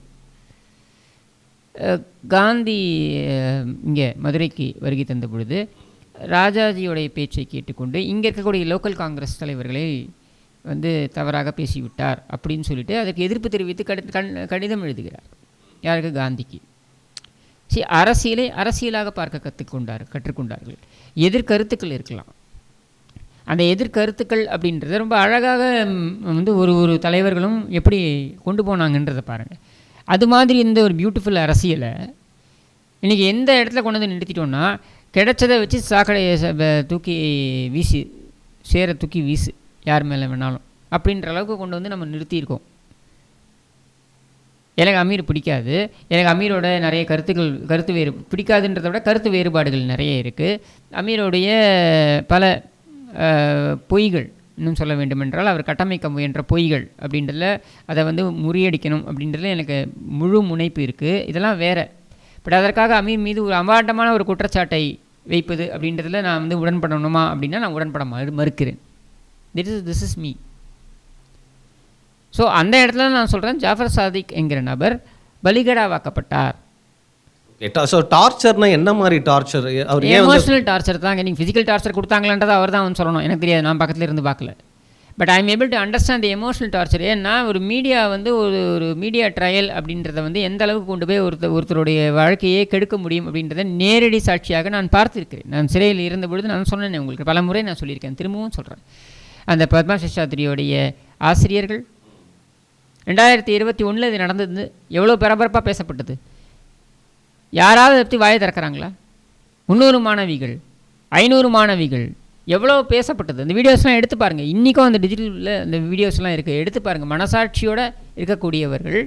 காந்தி இங்கே மதுரைக்கு வருகை தந்த பொழுது ராஜாஜியோடைய பேச்சை கேட்டுக்கொண்டு இங்கே இருக்கக்கூடிய லோக்கல் காங்கிரஸ் தலைவர்களை வந்து தவறாக பேசிவிட்டார் அப்படின்னு சொல்லிட்டு அதற்கு எதிர்ப்பு தெரிவித்து கடி கண் கடிதம் எழுதுகிறார். யாருக்கு? காந்திக்கு. சரி அரசியலை அரசியலாக பார்க்க கற்றுக்கொண்டார் கற்றுக்கொண்டார்கள். எதிர்கருத்துக்கள் இருக்கலாம். அந்த எதிர்கருத்துக்கள் அப்படின்றத ரொம்ப அழகாக வந்து ஒரு ஒரு தலைவர்களும் எப்படி கொண்டு போனாங்கன்றதை பாருங்கள் அது மாதிரி இந்த ஒரு பியூட்டிஃபுல் அரசியலை இன்றைக்கி எந்த இடத்துல கொண்டு வந்து நிறுத்திட்டோம்னா கிடைச்சதை வச்சு சாக்கடையை ச- தூக்கி வீசி சேர தூக்கி வீசு. யார் மேலே வேணாலும். அப்படின்ற அளவுக்கு கொண்டு வந்து நம்ம நிறுத்தியிருக்கோம். எனக்கு அமீர் பிடிக்காது. எனக்கு அமீரோட நிறைய கருத்துக்கள் கருத்து வேறு பிடிக்காதுன்றத விட கருத்து வேறுபாடுகள் நிறைய இருக்குது அமீரோடைய பல பொய்கள் இன்னும் சொல்ல வேண்டுமென்றால் அவர் கட்டமைக்க முயன்ற பொய்கள் அப்படின்றதில் அதை வந்து முறியடிக்கணும் அப்படின்றதுல எனக்கு முழு முனைப்பு இருக்குது இதெல்லாம் வேறு. பட் அதற்காக அமீர் மீது ஒரு அபாண்டமான ஒரு குற்றச்சாட்டை வைப்பது அப்படின்றதில் நான் வந்து உடன்படணுமா அப்படின்னா நான் உடன்பட மறு மறுக்கிறேன். This is this is me so அந்த இடத்துல நான் சொல்கிறேன் ஜாஃபர் சாதிக் என்கிற நபர் பலிகடாவாக்கப்பட்டார். ஸோ டார்ச்சர்னா என்ன மாதிரி டார்ச்சர் அவர் எமோஷனல் டார்ச்சர் தாங்க நீங்கள் ஃபிசிக்கல் டார்ச்சர் கொடுத்தாங்களான்றதை அவர் தான் வந்து சொல்லணும். எனக்கு தெரியாது நான் பக்கத்தில் இருந்து பார்க்கல. But I am able to understand the emotional torture ஏன்னா ஒரு மீடியா வந்து ஒரு ஒரு மீடியா ட்ரையல் அப்படின்றத வந்து எந்த அளவுக்கு கொண்டு போய் ஒருத்தர் ஒருத்தருடைய வாழ்க்கையை கெடுக்க முடியும் அப்படின்றத நேரடி சாட்சியாக நான் பார்த்திருக்கிறேன். நான் சிறையில் இருந்த பொழுது நான் சொன்னேன் உங்களுக்கு பல முறை நான் சொல்லியிருக்கேன். திரும்பவும் சொல்கிறேன் அந்த பத்மா சேஷாத்ரியோடைய ஆசிரியர்கள். ரெண்டாயிரத்தி இருபத்தி ஒன்றில் இது நடந்தது. எவ்வளோ பரபரப்பாக பேசப்பட்டது. யாராவது பற்றி வாயை திறக்கிறாங்களா? முந்நூறு மாணவிகள் ஐநூறு மாணவிகள் எவ்வளோ பேசப்பட்டது. அந்த வீடியோஸ்லாம் எடுத்து பாருங்கள் இன்றைக்கும் அந்த டிஜிட்டலில் அந்த வீடியோஸ்லாம் இருக்குது எடுத்து பாருங்கள் மனசாட்சியோடு இருக்கக்கூடியவர்கள்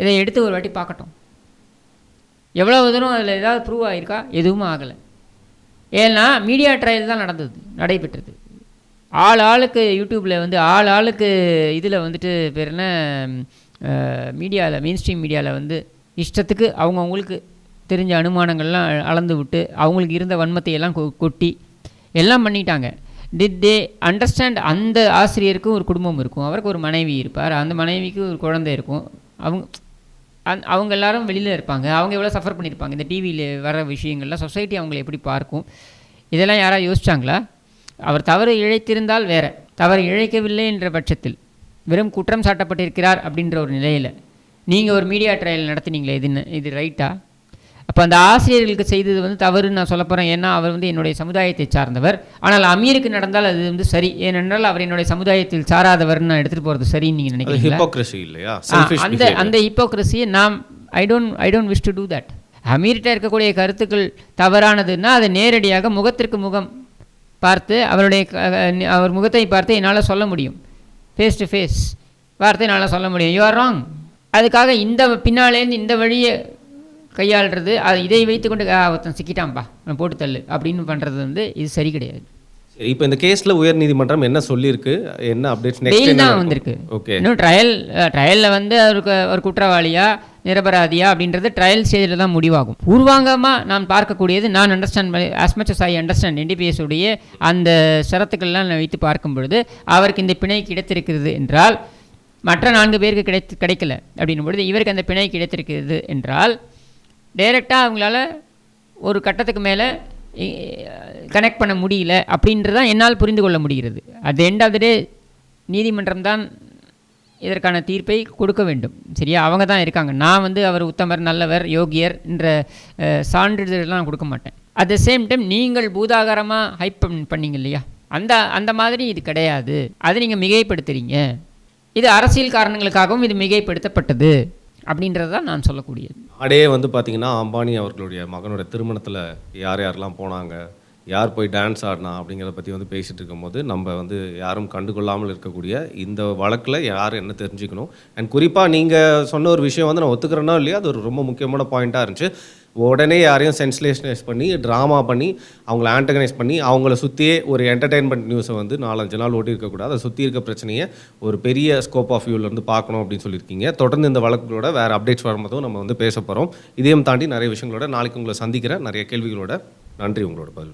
இதை எடுத்து ஒரு வாட்டி பார்க்கட்டும். எவ்வளோ தூரம் அதில் ஏதாவது ப்ரூவ் ஆகிருக்கா எதுவும் ஆகலை. ஏன்னா மீடியா ட்ரையல் தான் நடந்தது நடைபெற்றது. ஆள் ஆளுக்கு யூடியூப்பில் வந்து ஆள் ஆளுக்கு இதில் வந்துட்டு பேர் என்ன? மீடியாவில் மெயின் ஸ்ட்ரீம் மீடியாவில் வந்து இஷ்டத்துக்கு அவங்கவுங்களுக்கு தெரிஞ்ச அனுமானங்கள்லாம் அளந்து விட்டு அவங்களுக்கு இருந்த வன்மத்தை எல்லாம் கொ- கொட்டி எல்லாம் பண்ணிட்டாங்க. டிட் தே அண்டர்ஸ்டாண்ட் அந்த ஆசிரியருக்கு ஒரு குடும்பம் இருக்கும். அவருக்கு ஒரு மனைவி இருப்பார். அந்த மனைவிக்கு ஒரு குழந்தை இருக்கும். அவங்க அந் அவங்க எல்லாரும் வெளியில் இருப்பாங்க. அவங்க எவ்வளோ சஃபர் பண்ணியிருப்பாங்க? இந்த டிவியில் வர விஷயங்கள்லாம் சொசைட்டி அவங்களை எப்படி பார்க்கும்? இதெல்லாம் யாராவது யோசிச்சாங்களா? அவர் தவறு இழைத்திருந்தால் வேற. தவறு இழைக்கவில்லை என்ற பட்சத்தில். வெறும் குற்றம் சாட்டப்பட்டிருக்கிறார் அப்படின்ற ஒரு நிலையில். நீங்கள் ஒரு மீடியா ட்ரையல் நடத்துனீங்களே இது இது ரைட்டா அப்போ அந்த ஆசிரியர்களுக்கு செய்தது வந்து தவறுன்னு நான் சொல்ல போகிறேன் ஏன்னா அவர் வந்து என்னுடைய சமுதாயத்தை சார்ந்தவர். ஆனால் அமீருக்கு நடந்தால் அது வந்து சரி. ஏனென்றால் அவர் என்னுடைய சமுதாயத்தில் சாராதவர்னு நான் எடுத்துகிட்டு போகிறது சரின்னு நீங்கள் நினைக்கிறீங்களா? அந்த அந்த ஹிப்போக்ரஸியை நாம் I don't I don't wish to do that அமீர்கிட்ட இருக்கக்கூடிய கருத்துக்கள் தவறானதுன்னா அதை நேரடியாக முகத்திற்கு முகம் பார்த்து அவருடைய அவர் முகத்தை பார்த்து என்னால் சொல்ல முடியும். ஃபேஸ் டு ஃபேஸ் வார்த்தை என்னால் சொல்ல முடியும். யூ ஆர் ராங் அதுக்காக இந்த பின்னாலேருந்து இந்த வழியை கையாளுறது அது இதை வைத்துக்கொண்டு "ஆ, ஒருத்தன் சிக்கிட்டான்பா நான் போட்டு தள்ளு அப்படின்னு பண்ணுறது வந்து இது சரி கிடையாது. சரி இப்போ இந்த கேஸ்ல உயர் நீதிமன்றம் என்ன சொல்லியிருக்கு? என்ன அப்டேட்ஸ் நெக்ஸ்ட் தான் வந்திருக்கு. ஓகே இன்னும் ட்ரையல் ட்ரையலில் வந்து அவருக்கு ஒரு குற்றவாளியா நிரபராதியா அப்படின்றது ட்ரையல் ஸ்டேஜில் தான் முடிவாகும். பூர்வாங்கமாக நான் பார்க்கக்கூடியது நான் understand as much I understand NDPS உடைய அந்த சரத்துக்கள்லாம் நான் வைத்து பார்க்கும் பொழுது அவருக்கு இந்த பிணை கிடைத்திருக்கிறது என்றால் மற்ற நான்கு பேருக்கு கிடைத்து கிடைக்கல அப்படின்னும் பொழுது இவருக்கு அந்த பிணை கிடைத்திருக்கிறது என்றால் டைரெக்டாக அவங்களால ஒரு கட்டத்துக்கு மேலே கனெக்ட் பண்ண முடியல அப்படின்றதான் என்னால் புரிந்து கொள்ள முடிகிறது. At end of the day நீதிமன்றம் தான் இதற்கான தீர்ப்பை கொடுக்க வேண்டும். சரியா? அவங்க தான் இருக்காங்க. நான் வந்து அவர் உத்தமர் நல்லவர் யோகியர் என்ற சான்றிதழ்லாம் கொடுக்க மாட்டேன். அட் த சேம் டைம் நீங்கள் பூதாகாரமாக ஹைப் பண்ணீங்க இல்லையா? அந்த அந்த மாதிரி இது கிடையாது. அதை நீங்கள் மிகைப்படுத்துகிறீங்க இது அரசியல் காரணங்களுக்காகவும் இது மிகைப்படுத்தப்பட்டது. அப்படின்றது தான் நான் சொல்லக்கூடியது. அடையே வந்து பார்த்தீங்கன்னா அம்பானி அவர்களுடைய மகனோட திருமணத்தில் யார் யாரெல்லாம் போனாங்க? யார் போய் டான்ஸ் ஆடினா அப்படிங்கிறத பற்றி வந்து பேசிகிட்டு இருக்கும்போது நம்ம வந்து யாரும் கண்டுகொள்ளாமல் இருக்கக்கூடிய இந்த வழக்கில் யார் என்ன தெரிஞ்சுக்கணும்? அண்ட் குறிப்பாக நீங்கள் சொன்ன ஒரு விஷயம் வந்து நான் ஒத்துக்கிறேனா இல்லையா அது ஒரு ரொம்ப முக்கியமான பாயிண்ட்டாக இருந்துச்சு. உடனே யாரையும் சென்சிலேஷனைஸ் பண்ணி ட்ராமா பண்ணி அவங்கள ஆண்டகனைஸ் பண்ணி அவங்கள சுற்றியே ஒரு என்டர்டெயின்மெண்ட் நியூஸை வந்து நாலஞ்சு நாள் ஓட்டி இருக்கக்கூடாது அதை சுற்றி இருக்க பிரச்சனையை ஒரு பெரிய ஸ்கோப் ஆஃப் வியூலேருந்து பார்க்கணும் அப்படின்னு சொல்லியிருக்கீங்க. தொடர்ந்து இந்த வழக்குகளோட வேறு அப்டேட்ஸ் வரும்போதும் நம்ம வந்து பேச போகிறோம் இதையும் தாண்டி நிறைய விஷயங்களோட நாளைக்கு உங்களை சந்திக்கிறேன். நிறைய கேள்விகளோட நன்றி உங்களோட பதில்.